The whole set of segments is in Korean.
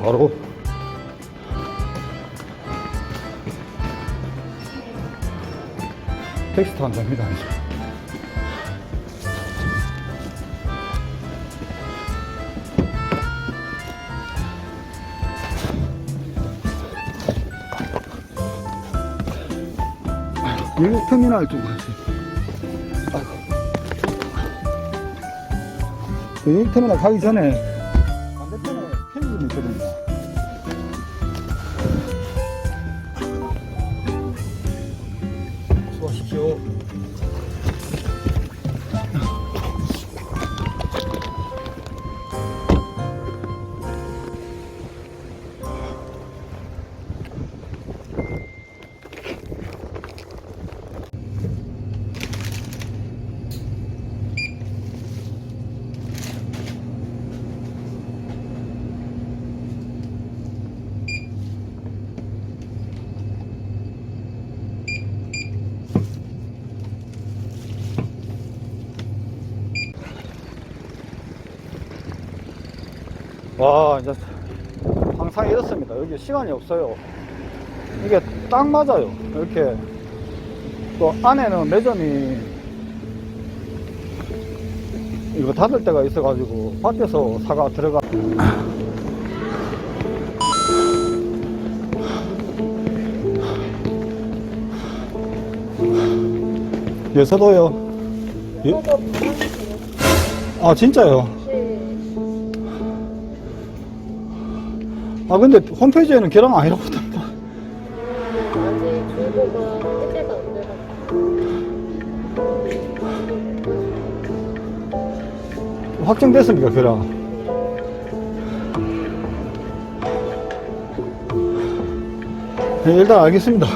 바로 택시 타면 됩니다. 이제. 일터미널 쪽 가지. 아이고. 일터미널 가기 전에 편의점이 있거 와, 이제 항상 이렇습니다. 여기 시간이 없어요. 이게 딱 맞아요. 이렇게 또 안에는 매점이 이거 닫을 때가 있어 가지고 밖에서 사가 들어가. 예서도요. 예? 아 진짜요? 아 근데 홈페이지에는 계량 아니라고 돼가지고 확정됐습니까 계량? 네, 일단 알겠습니다.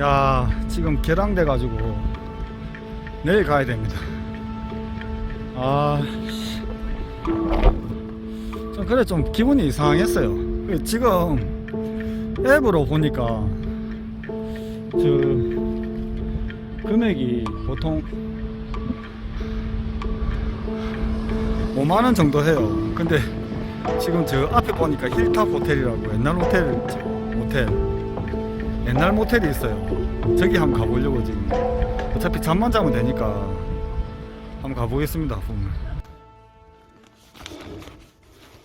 야 지금 개량돼 가지고 내일 가야 됩니다. 아, 씨. 좀 그래 좀 기분이 이상했어요. 그 지금 앱으로 보니까 저 금액이 보통 5만 원 정도 해요. 근데 지금 저 앞에 보니까 힐탑 호텔이라고 옛날 호텔 모텔 옛날 모텔이 있어요. 저기 한번 가보려고 지금 어차피 잠만 자면 되니까 한번 가보겠습니다. 보면.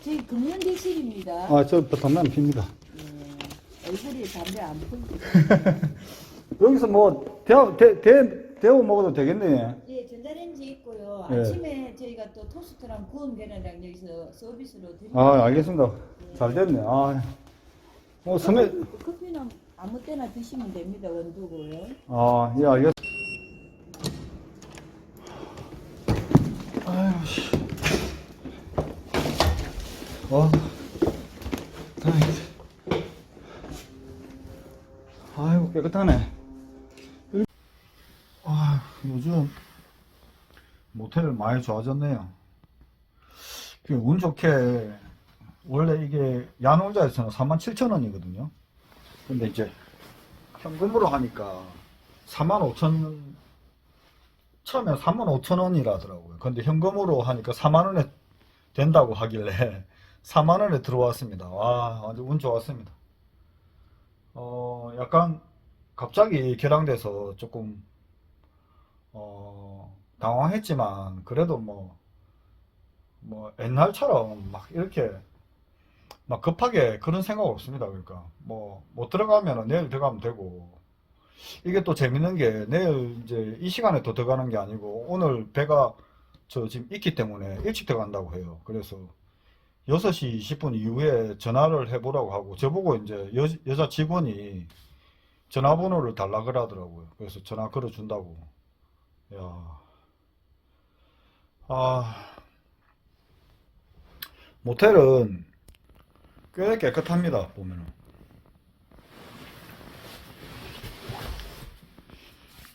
저희 금연대실입니다. 아, 저 담배 핍니다. 예, 얼굴이 담배 안 풀고. 여기서 뭐 데워 데, 데, 데워 먹어도 되겠네. 예, 전자레인지 있고요. 예. 아침에 저희가 또 토스트랑 구운 계란이랑 여기서 서비스로 드립니다. 아, 알겠습니다. 잘 됐네. 아, 뭐 섬에 커피는 아무 때나 드시면 됩니다. 원두고요. 아, 예, 알겠. 아유, 와. 다행이다. 아이고, 깨끗하네. 일- 아, 요즘 모텔 많이 좋아졌네요. 그운 좋게, 원래 이게 야놀자에서는 47,000원이거든요. 근데 이제 현금으로 하니까 4만 5천 처음에 3만 5천 원이라더라고요. 근데 현금으로 하니까 4만 원에 된다고 하길래 4만 원에 들어왔습니다. 와 완전 운 좋았습니다. 어 약간 갑자기 개량돼서 조금 어 당황했지만 그래도 뭐뭐 옛날처럼 막 이렇게 막 급하게 그런 생각 없습니다. 그러니까 뭐 못 들어가면 내일 들어가면 되고 이게 또 재밌는 게 내일 이제 이 시간에 또 들어가는 게 아니고 오늘 배가 저 지금 있기 때문에 일찍 들어간다고 해요. 그래서 6시 20분 이후에 전화를 해보라고 하고 저보고 이제 여, 여자 직원이 전화번호를 달라 그러더라고요. 그래서 전화 걸어준다고. 야, 아, 모텔은 꽤 깨끗합니다, 보면은.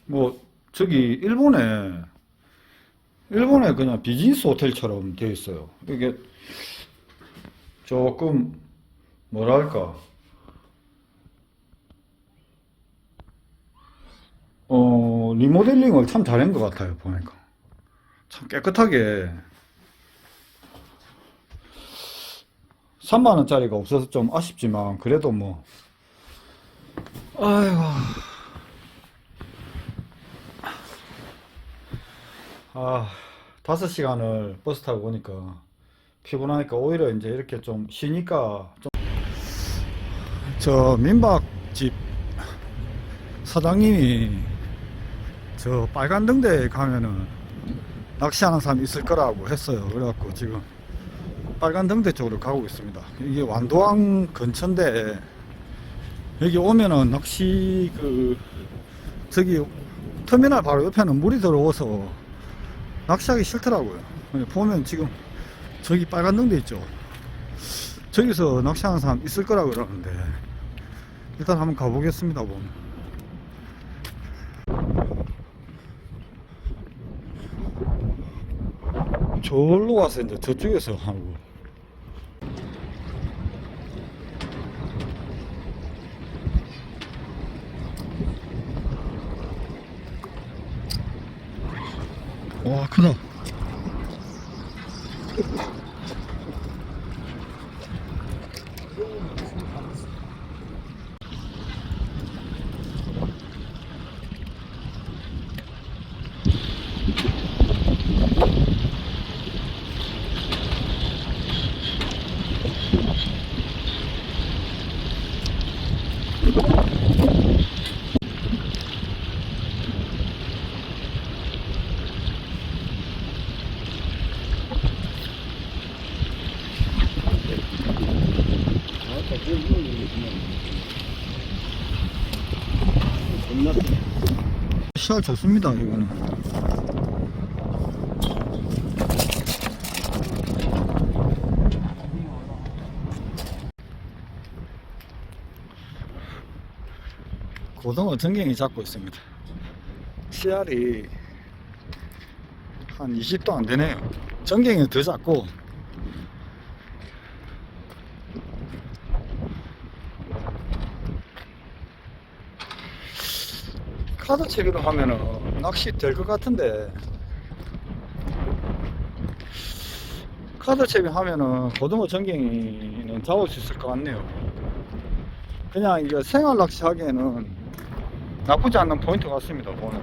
뭐, 저기, 일본에, 일본에 그냥 비즈니스 호텔처럼 되어 있어요. 이게 조금, 뭐랄까, 어, 리모델링을 참 잘한 것 같아요, 보니까. 참 깨끗하게. 3만원짜리가 없어서 좀 아쉽지만, 그래도 뭐. 아이고. 아, 5시간을 버스 타고 오니까 피곤하니까 오히려 이제 이렇게 좀 쉬니까 좀. 저 민박집 사장님이 저 빨간 등대에 가면은 낚시하는 사람 있을 거라고 했어요. 그래갖고 지금 빨간 등대 쪽으로 가고 있습니다. 이게 완도항 근처인데 여기 오면은 낚시 그 저기 터미널 바로 옆에는 물이 들어와서 낚시하기 싫더라고요. 보면 지금 저기 빨간 등대 있죠. 저기서 낚시하는 사람 있을 거라고 그러는데 일단 한번 가보겠습니다. 보면. 저기로 와서 이제 저쪽에서 하고 와 크다 시야 좋습니다 이거는. 고등어 전갱이 잡고 있습니다. 씨알이 한 20도 안 되네요. 전갱이 더 작고 카드 채비로 하면은 낚시 될 것 같은데. 카드 채비 하면은 고등어 전갱이는 잡을 수 있을 것 같네요. 그냥 이게 생활 낚시 하기에는 나쁘지 않는 포인트 같습니다 보는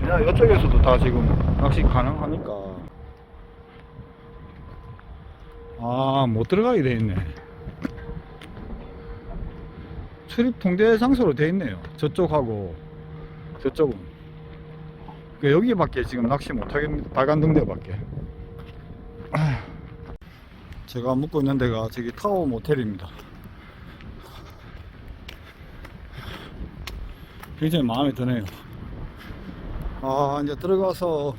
그냥 이쪽에서도 다 지금 낚시 가능하니까. 아 못 들어가게 돼 있네 출입 통제 장소로 돼 있네요. 저쪽하고 저쪽은. 그 여기밖에 지금 낚시 못 하겠습니다. 빨간 등대밖에. 제가 묵고 있는 데가 저기 타워 모텔입니다. 굉장히 마음에 드네요. 아, 이제 들어가서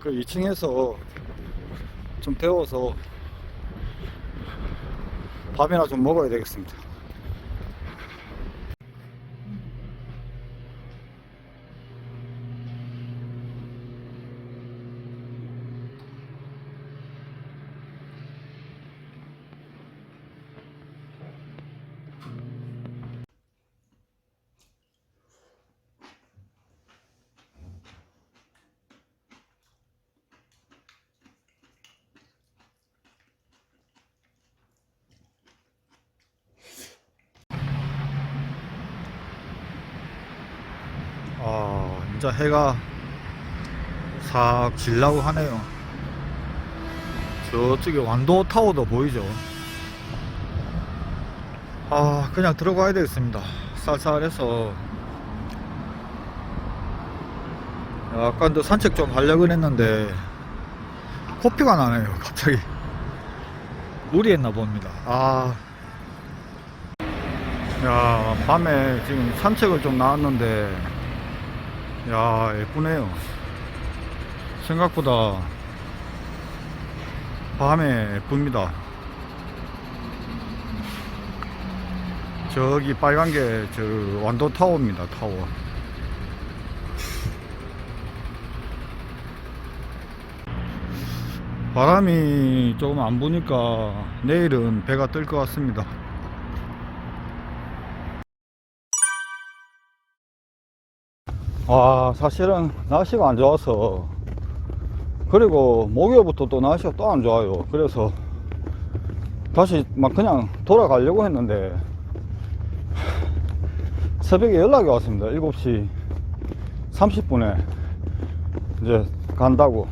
그 2층에서 좀 데워서 밥이나 좀 먹어야 되겠습니다. 아, 이제 해가 싹 질라고 하네요. 저쪽에 완도 타워도 보이죠? 아, 그냥 들어가야 되겠습니다. 쌀쌀해서. 약간 더 산책 좀 하려고 했는데, 코피가 나네요, 갑자기. 무리했나 봅니다. 아. 야, 밤에 지금 산책을 좀 나왔는데, 야 예쁘네요. 생각보다 밤에 예쁩니다. 저기 빨간 게 저 완도 타워입니다 타워. 바람이 조금 안 부니까 내일은 배가 뜰 것 같습니다 와 사실은 날씨가 안 좋아서. 그리고 목요일부터 또 날씨가 또 안 좋아요. 그래서 다시 막 그냥 돌아가려고 했는데 새벽에 연락이 왔습니다. 7시 30분에 이제 간다고.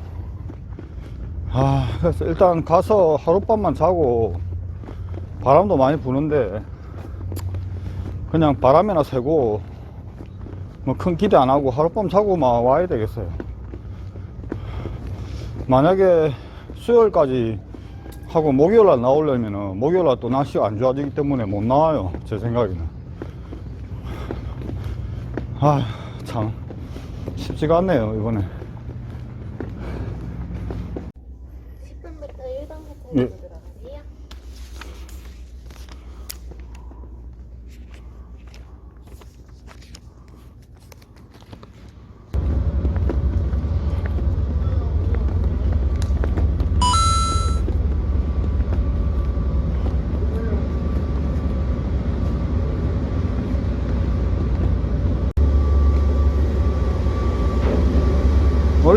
아 그래서 일단 가서 하룻밤만 자고 바람도 많이 부는데 그냥 바람이나 쐬고 뭐 큰 기대 안 하고 하룻밤 자고만 와야 되겠어요. 만약에 수요일까지 하고 목요일 날 나오려면은 목요일 날 또 날씨가 안 좋아지기 때문에 못 나와요. 제 생각에는. 아, 참. 쉽지가 않네요, 이번에. 10분부터 1번부터 예.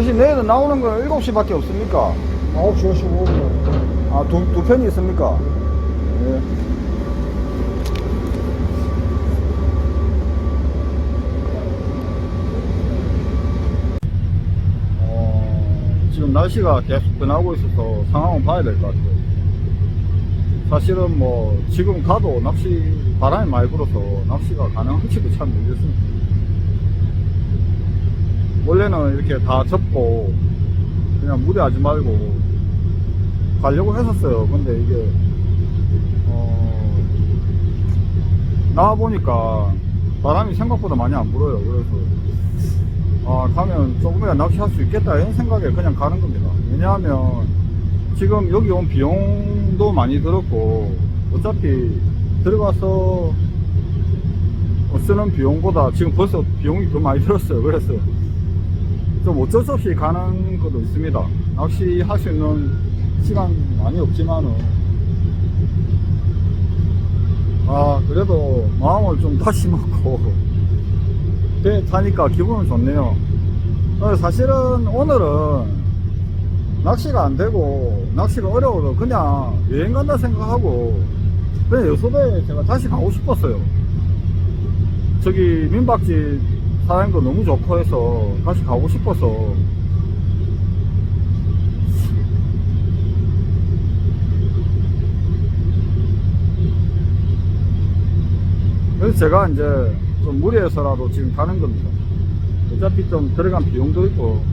8시 내에도 나오는 건 7시밖에 없습니까? 9시 55분. 아, 두, 두 편이 있습니까? 예. 어, 지금 날씨가 계속 변하고 있어서 상황을 봐야 될 것 같아요. 사실은 뭐 지금 가도 낚시 바람이 많이 불어서 낚시가 가능한지도 참 모르겠습니다. 원래는 이렇게 다 접고, 그냥 무리하지 말고, 가려고 했었어요. 근데 이게 어 나와 보니까 바람이 생각보다 많이 안 불어요. 그래서 아 가면 조금이라도 낚시할 수 있겠다 이런 생각에 그냥 가는 겁니다. 왜냐하면 지금 여기 온 비용도 많이 들었고 어차피 들어가서 쓰는 비용보다 지금 벌써 비용이 더 많이 들었어요. 그래서 좀 어쩔 수 없이 가는 것도 있습니다. 낚시 할 수 있는 시간 많이 없지만은. 아 그래도 마음을 좀 다시 먹고 배 타니까 기분은 좋네요. 어, 사실은 오늘은 낚시가 안 되고 낚시가 어려워도 그냥 여행 간다 생각하고 그냥 여수도에 제가 다시 가고 싶었어요. 저기 민박집 사장도 너무 좋고 해서 다시 가고 싶어서 그래서 제가 이제 좀 무리해서라도 지금 가는 겁니다. 어차피 좀 들어간 비용도 있고